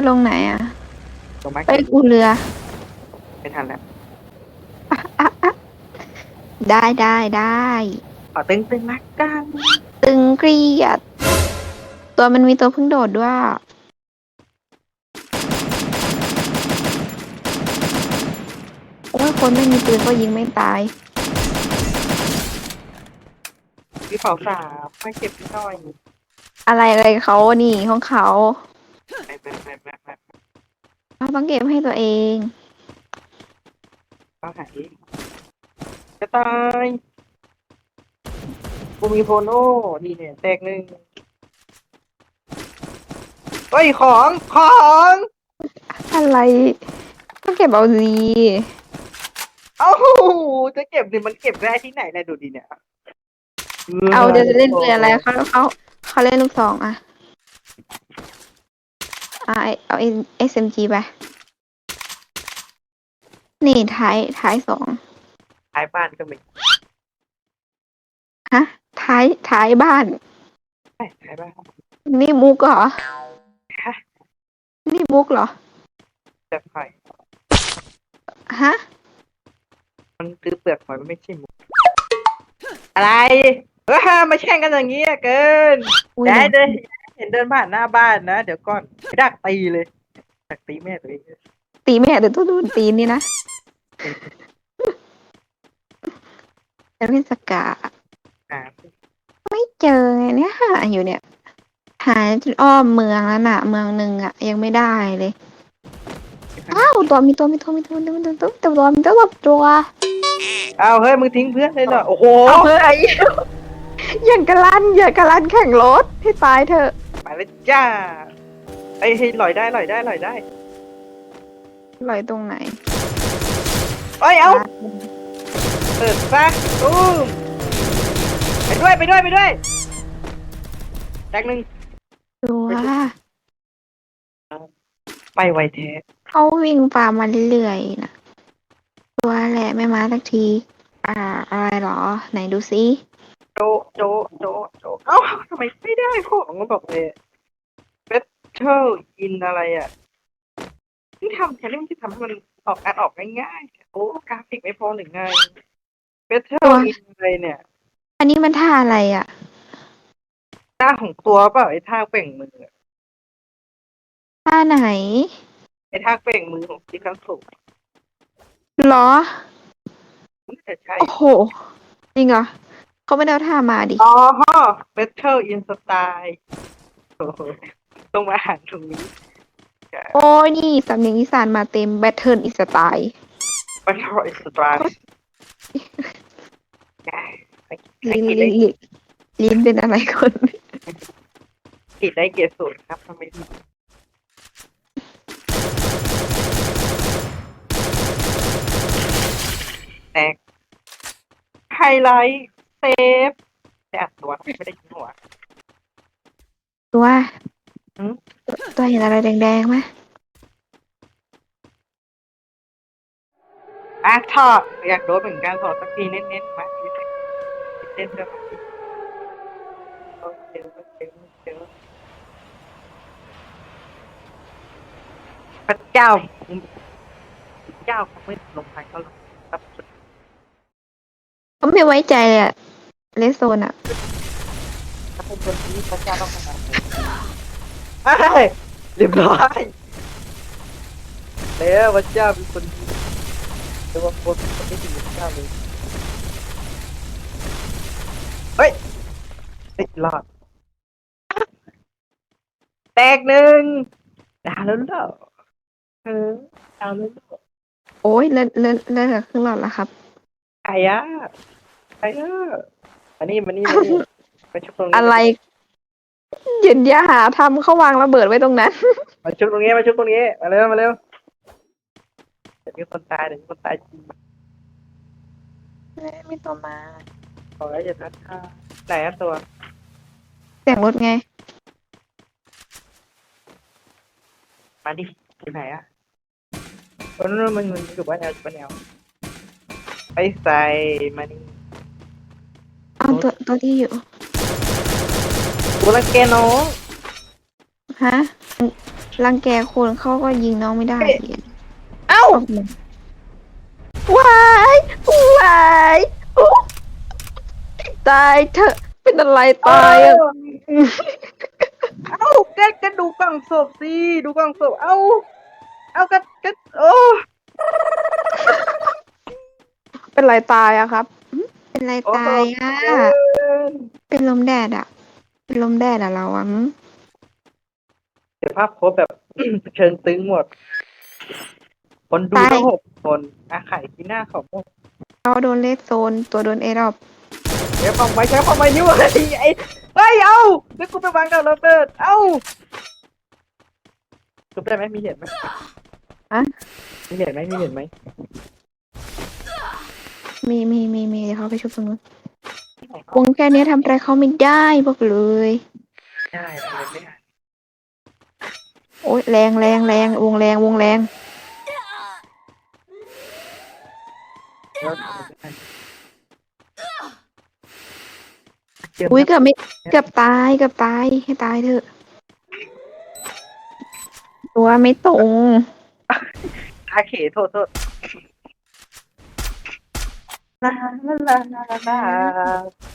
จะลงไหนอะตรงไม้ไปอูเรือ ไม่ทันแล้วได้ได้ได้ขอตึงตึงๆละกันตึงเกลียด ตัวมันมีตัวเพิ่งโดดด้วยโอ้ยคนไม่มีปืนก็ยิงไม่ตาย พี่เผาสามไม่เก็บพี่หน่อยอะไรอะไรเขานี่ของเขา ไปไปไปไปไป เรา ต้องเก็บให้ตัวเองเอาหายจะตายกูมีโพโน่ดีเนี่ยแตกหนึ่งเฮ้ยของของอะไรต้องเก็บเอาดีเอ้าจะเก็บดิมันเก็บได้ที่ไหนนะดูดิเนี่ยเอาเดี๋ยวจะเล่นปืนอะไรเขาเขาเขาเล่นลูกสองอะ อะไอ้เอาเอสเอ็มจีไป นี่ท้ายท้ายสอง ท้ายบ้านก็มีฮะ ท้ายท้ายบ้าน ใช่ท้ายบ้านนี่มุกเหรอ ฮะนี่มุกเหรอแบบไข่ฮะ มันคือเปลือกหอยมันไม่ใช่หมูอะไรเออมาแช่งกันอย่างนี้อะเกิน อุ้ยได้เดี๋ยวเลย เห็นเดินผ่านหน้าบ้านนะ เดี๋ยวก่อนไปดักตีเลยดักตีแม่ตัวเองตีแม่เดี๋ยวต้องโดนตีนี่นะจะเล่นสกาไม่เจอเนี่ยค่ะอยู่เนี่ย หายจนอ้อมเมืองแล้วน่ะ เมืองหนึ่งอะ ยังไม่ได้เลยอ้าวตัวมีตัวมีตัวมีตัวมีตัวมีตัวมีตัวมีตัวตัวเอาเฮ้ยมึงทิ้งเพื่อนเลยเหรอโอ้โหเฮ้ยอย่างกระลันอย่างกระลันแข่งรถให้ตายเถอะ แล้วจ้าไอ้ยให้ลอยได้ลอยได้ลอยได้ลอยตรงไหนเอ้ยเอาเปิดซะตูมไปด้วยไปด้วยไปด้วยแตกหนึ่งตัวไปไวแท้เขาวิ่งฝ่ามาเรื่อยๆนะตัวแหละไม่มาสักที อ่าอะไรหรอ ไหนดูซิ โจโจโจโจเอ้าทำไมไม่ได้ของมันบอกเลยเบสเทิลอินอะไรอะที่ทำแค่นี้มันจะทำให้มันออกการออกง่ายๆโอ้กราฟิกไม่พอหรือไงเบสเทิลอินอะไรเนี่ยอันนี้มันท่าอะไรอะหน้าของตัวเปล่าไอ้ท่าเป่งมืออะท่าไหนไอ้ท่าเป่งมือของที่ขั้นสูงหรอน่าจะใช่โอ้โหจริงเหรอ เขาไม่ได้เอาท่ามาดิ อ๋อฮะ Battle in Style โอ้โหต้องมาอ่านตรงนี้โอ้ยนี่สำเนียงอีสานมาเต็มแบทเทิลอีสไตล์ Battle in Style ลิ้นลิ้นลิ้นลิ้นเป็นอะไรคนผิดได้เกียรติศูนย์ครับทำไมผิดแตกไฮไลท์ เซฟแต่อัดตัวไม่ได้ยิงหัว ตัวหืมตัวเห็นอะไรแดงๆไหมอะทอดอยากโดนเหมือนกันสอนสักทีเน้นๆมาเน้นๆด้วยมาโอเคโอเคโอเคพระเจ้าพระเจ้าเขาไม่ลงไปก็ลงครับ ก็ไม่ไว้ใจเลยอะเลสโซนอะถ้าเป็นคนที่พระเจ้าต้องทำอะไรเฮ้ยเรียบร้อยแล้วพระเจ้าเป็นคนดีแต่ว่าคนคนไม่ดีพระเจ้าเลยเฮ้ยติดรอดแตกหนึ่งดาวแล้วเหรอเออดาวแล้วเหรอโอ้ยเลื่อนเลื่อนเลื่อนเหลือครึ่งหลอดแล้วครับใครอะ ใครอะมานี่มานี่มานี่มาชุบตรงนี้อะไรเย็นยาหาทำเขาวางระเบิดไว้ตรงนั้น มาชุบตรงนี้มาชุบตรงนี้มาเร็วมาเร็วเดี๋ยวมีคนตายเดี๋ยวมีคนตายจริงมีตัวมาขอให้อย่าทัดท่าไหนอะตัวเสียงรถไง มาดิอยู่ไหนอะคนนู้นมันมันอยู่บ้านแอลอยู่บ้านแอลไปใส่มานี่เอา ตัวตัวที่อยู่กูรังแกน้องฮะชรังแกคนเขาก็ยิงน้องไม่ได้อีกเอ้า วายวายอุ๊ยตายเถอะเป็นอะไรตายอะเอ้าแกแกดูกล่องศพสิ ดูกล่องศพ เอ้า เอากระกระโอ้ เป็นไรตายอะครับหึ เป็นไรตายอะเกินเป็นลมแดดอะเป็นลมแดดอะเราอะหึเดี๋ยวภาพโพสแบบ เชิญตึงหมด คนดูทั้งหกคนอาไข่ที่หน้าของพวกเราโดนเลสโซน ตัวโดนเอรอบเดี๋ยวฟังไว้ใช้ฟังไว้นิ้วอะไรไอ้เฮ้ยเอาแล้วกูไปวางกับระเบิดเอ้าจุบได้ไหมมีเหตุไหมอะมีเหตุไหมมีเหตุไหมมีมี ไปชุบตรงนู้นวงแค่นี้ทำอะไรเขาไม่ได้บอกเลย ได้ทำไมไม่ได้โอ๊ยแรงแรงแรงวงแรงวงแรงแล้วทำไมไม่ได้เจ็บอุ้ยนะเกือบไม่เกือบตายเกือบตายให้ตายเถอะตัวไม่ตรง อาเขโทษโทษ ลาลาลาลาลา